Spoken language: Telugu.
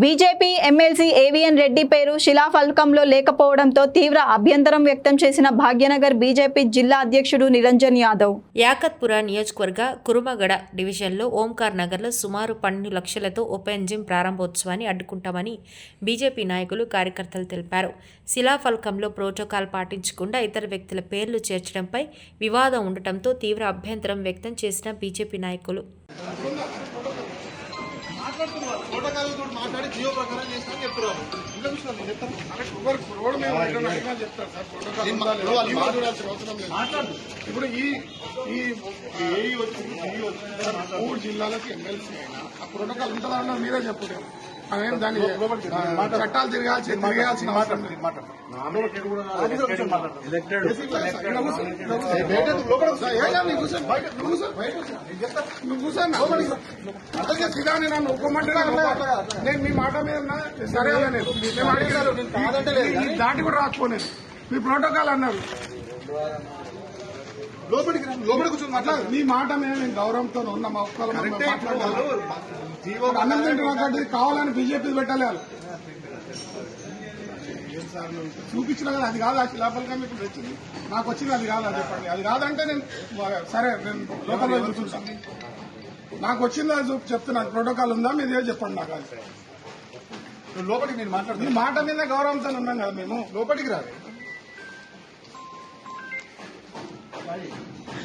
బీజేపీ ఎమ్మెల్సీ ఏవిఎన్ రెడ్డి పేరు శిలాఫలకంలో లేకపోవడంతో తీవ్ర అభ్యంతరం వ్యక్తం చేసిన భాగ్యనగర్ బీజేపీ జిల్లా అధ్యక్షుడు నిరంజన్ యాదవ్. యాకత్పుర నియోజకవర్గ కురుమగడ డివిజన్లో ఓంకార్ నగర్లో సుమారు పన్నెండు లక్షలతో ఓపెన్ జిమ్ ప్రారంభోత్సవాన్ని అడ్డుకుంటామని బీజేపీ నాయకులు కార్యకర్తలు తెలిపారు. శిలాఫలకంలో ప్రోటోకాల్ పాటించకుండా ఇతర వ్యక్తుల పేర్లు చేర్చడంపై వివాదం ఉండటంతో తీవ్ర అభ్యంతరం వ్యక్తం చేసిన బీజేపీ నాయకులు. మాట్లాడి జియో ప్రకారం చేస్తా చెప్తున్నారు. ఇంకా విషయాలు నేను చెప్తాను రోడ్ మీద ఎక్కడైనా అడిగినా చెప్తారు సార్. చూడాల్సిన అవసరం లేదు. మాట్లాడు. ఇప్పుడు ఈ ఈ ఏఈ వచ్చింది మూడు జిల్లాలకు ఎమ్మెల్సీ అయినా ఆ ప్రోటోకాల్ ఉంటుందా అన్నది మీరే చెప్పుకోండి దాన్ని చట్టాలు తిరగాల్సి తిరగాల్సిన అవసరం లేదు. నన్ను ఒప్పుకోమంటే నేను మీ మాట మీద సరే నేను. మేము అడిగారు ఈ దాటి కూడా రాకపోలేదు మీ ప్రోటోకాల్ అన్నారు. లోపలికి కూర్చొని మాట్లాడు మీ మాట మీద నేను గౌరవంతో ఉన్న అన్నం కావాలని బీజేపీ పెట్టాలి చూపించిన కదా అది కాదు ఆ శిలాఫలకం మీకు తెచ్చింది నాకు వచ్చింది అది కాదు అది చెప్పండి. అది కాదంటే నేను సరే నేను లోపల చూసుకుంటాను నాకు వచ్చింది అది చూపి చెప్తున్నా. ప్రోటోకాల్ ఉందా మీరు ఏదో చెప్పండి నాకు అది. లోపలికి నేను మాట మీద గౌరవంతో ఉన్నాం కదా మేము. లోపలికి Friday.